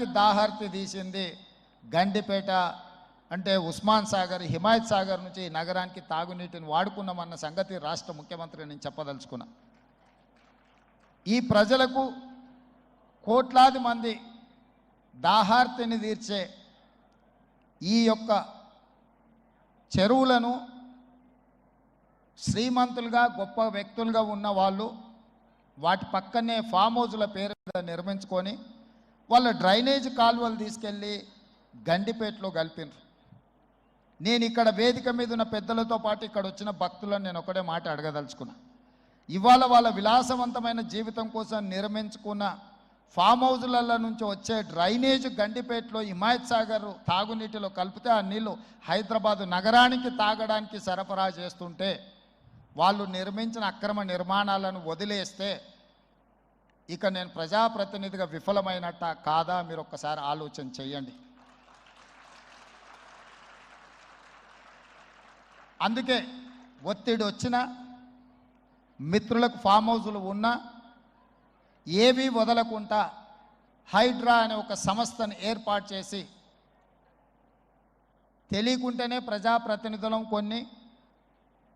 నగరానికి దాహర్తి తీసింది. గండిపేట అంటే ఉస్మాన్ సాగర్ హిమాయత్ సాగర్ నుంచి ఈ నగరానికి తాగునీటిని వాడుకున్నామన్న సంగతి రాష్ట్ర ముఖ్యమంత్రి నేను చెప్పదలుచుకున్నా. ఈ ప్రజలకు కోట్లాది మంది దాహార్తిని తీర్చే ఈ యొక్క చెరువులను శ్రీమంతులుగా గొప్ప వ్యక్తులుగా ఉన్న వాళ్ళు వాటి పక్కనే ఫామ్ హౌజుల పేరు నిర్మించుకొని వాళ్ళ డ్రైనేజ్ కాలువలు తీసుకెళ్ళి గండిపేటలో కలిపినరు. నేను ఇక్కడ వేదిక మీద ఉన్న పెద్దలతో పాటు ఇక్కడ వచ్చిన భక్తులను నేను ఒకటే మాట అడగదలుచుకున్నా. ఇవాళ వాళ్ళ విలాసవంతమైన జీవితం కోసం నిర్మించుకున్న ఫామ్ హౌజులలో నుంచి వచ్చే డ్రైనేజ్ గండిపేటలో హిమాయత్ సాగర్ తాగునీటిలో కలిపితే ఆ నీళ్ళు హైదరాబాదు నగరానికి తాగడానికి సరఫరా చేస్తుంటే వాళ్ళు నిర్మించిన అక్రమ నిర్మాణాలను వదిలేస్తే ఇక నేను ప్రజాప్రతినిధిగా విఫలమైనట్ట కాదా మీరు ఒక్కసారి ఆలోచన చెయ్యండి. అందుకే ఒత్తిడి వచ్చినా మిత్రులకు ఫామ్ హౌజులు ఉన్నా ఏవి వదలకుండా హైడ్రా అనే ఒక సంస్థను ఏర్పాటు చేసి తెలియకుంటేనే ప్రజాప్రతినిధులం కొన్ని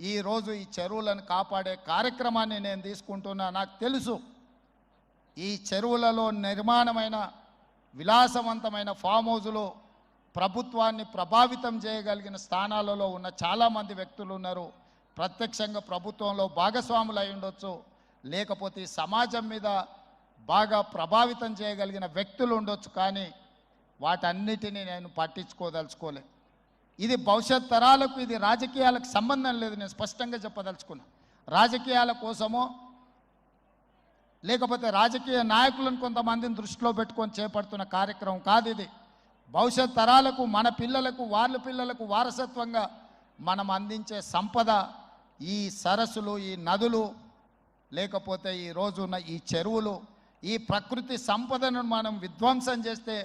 ఈరోజు ఈ చెరువులను కాపాడే కార్యక్రమాన్ని నేను తీసుకుంటున్నా. నాకు తెలుసు ఈ చెరువులలో నిర్మాణమైన విలాసవంతమైన ఫామ్ హౌజులు ప్రభుత్వాన్ని ప్రభావితం చేయగలిగిన స్థానాలలో ఉన్న చాలామంది వ్యక్తులు ఉన్నారు. ప్రత్యక్షంగా ప్రభుత్వంలో భాగస్వాములు అయి ఉండొచ్చు. లేకపోతే సమాజం మీద బాగా ప్రభావితం చేయగలిగిన వ్యక్తులు ఉండొచ్చు. కానీ వాటన్నిటినీ నేను పట్టించుకోదలుచుకోలే ఇది భవిష్యత్ తరాలకు ఇది రాజకీయాలకు సంబంధం లేదు. నేను స్పష్టంగా చెప్పదలుచుకున్నా. రాజకీయాల కోసమో లేకపోతే రాజకీయ నాయకులను కొంతమందిని దృష్టిలో పెట్టుకొని చేపడుతున్న కార్యక్రమం కాదు ఇది. భవిష్యత్ తరాలకు మన పిల్లలకు వాళ్ళ పిల్లలకు వారసత్వంగా మనం అందించే సంపద ఈ సరస్సులు ఈ నదులు లేకపోతే ఈ రోజున్న ఈ చెరువులు ఈ ప్రకృతి సంపదను మనం విధ్వంసం చేస్తే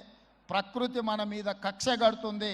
ప్రకృతి మన మీద కక్ష కడుతుంది.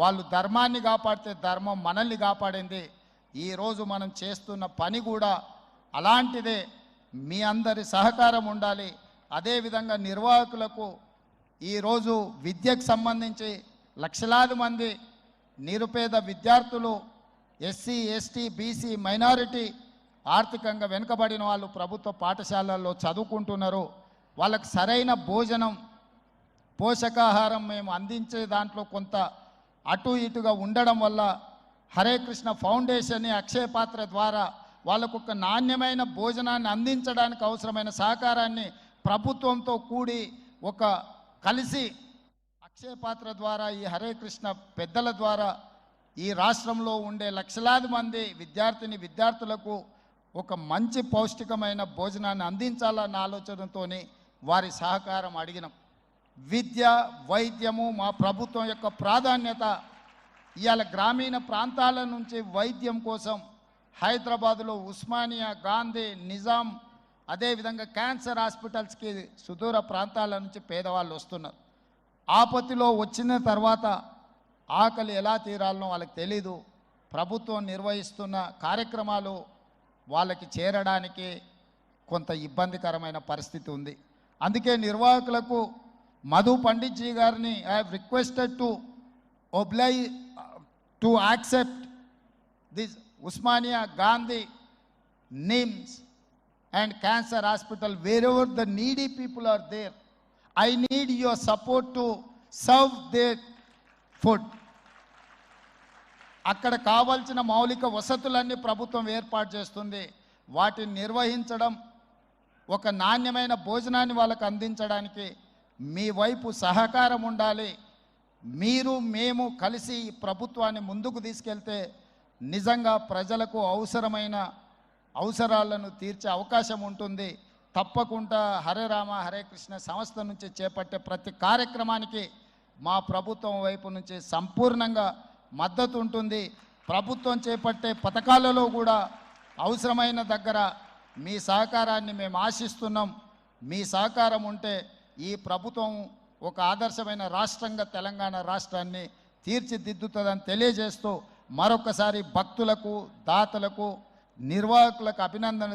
వాళ్ళు ధర్మాన్ని కాపాడితే ధర్మం మనల్ని కాపాడింది. ఈరోజు మనం చేస్తున్న పని కూడా అలాంటిదే. మీ అందరి సహకారం ఉండాలి. అదేవిధంగా నిర్వాహకులకు ఈరోజు విద్యకు సంబంధించి లక్షలాది మంది నిరుపేద విద్యార్థులు ఎస్సీ ఎస్టీ బీసీ మైనారిటీ ఆర్థికంగా వెనుకబడిన వాళ్ళు ప్రభుత్వ పాఠశాలల్లో చదువుకుంటున్నారు. వాళ్ళకు సరైన భోజనం పోషకాహారం మేము అందించే దాంట్లో కొంత అటు ఇటుగా ఉండడం వల్ల హరే కృష్ణ ఫౌండేషన్ అక్షయ పాత్ర ద్వారా వాళ్ళకు ఒక నాణ్యమైన భోజనాన్ని అందించడానికి అవసరమైన సహకారాన్ని ప్రభుత్వంతో కూడి ఒక కలిసి అక్షయ పాత్ర ద్వారా ఈ హరే కృష్ణ పెద్దల ద్వారా ఈ రాష్ట్రంలో ఉండే లక్షలాది మంది విద్యార్థిని విద్యార్థులకు ఒక మంచి పౌష్టికమైన భోజనాన్ని అందించాలన్న ఆలోచనతోనే వారి సహకారం అడిగినాం. విద్య వైద్యము మా ప్రభుత్వం యొక్క ప్రాధాన్యత. ఇవాళ గ్రామీణ ప్రాంతాల నుంచి వైద్యం కోసం హైదరాబాదులో ఉస్మానియా గాంధీ నిజాం అదేవిధంగా క్యాన్సర్ హాస్పిటల్స్కి సుదూర ప్రాంతాల నుంచి పేదవాళ్ళు వస్తున్నారు. ఆపత్తిలో వచ్చిన తర్వాత ఆకలి ఎలా తీరాలనో వాళ్ళకి తెలీదు. ప్రభుత్వం నిర్వహిస్తున్న కార్యక్రమాలు వాళ్ళకి చేరడానికి కొంత ఇబ్బందికరమైన పరిస్థితి ఉంది. అందుకే నిర్వాహకులకు మధు పండిత్జీ గారిని I have requested to oblige to accept this Osmania Gandhi NIMS and cancer hospital wherever the needy people are there I need your support to serve their food అక్కడ కావాల్సిన మౌలిక వసతులన్నీ ప్రభుత్వం ఏర్పాటు చేస్తుంది. వాటిని నిర్వహించడం ఒక నాణ్యమైన భోజనాన్ని వాళ్ళకు అందించడానికి మీ వైపు సహకారం ఉండాలి. మీరు మేము కలిసి ప్రభుత్వాన్ని ముందుకు తీసుకెళ్తే నిజంగా ప్రజలకు అవసరమైన అవసరాలను తీర్చే అవకాశం ఉంటుంది. తప్పకుండా హరే రామ హరే కృష్ణ సంస్థ నుంచి చేపట్టే ప్రతి కార్యక్రమానికి మా ప్రభుత్వం వైపు నుంచి సంపూర్ణంగా మద్దతు ఉంటుంది. ప్రభుత్వం చేపట్టే పథకాలలో కూడా అవసరమైన దగ్గర మీ సహకారాన్ని మేము ఆశిస్తున్నాం. మీ సహకారం ఉంటే ఈ ప్రభుత్వం ఒక ఆదర్శమైన రాష్ట్రంగా తెలంగాణ రాష్ట్రాన్ని తీర్చిదిద్దుతుందని తెలియజేస్తూ మరొకసారి భక్తులకు దాతలకు నిర్వాహకులకు అభినందన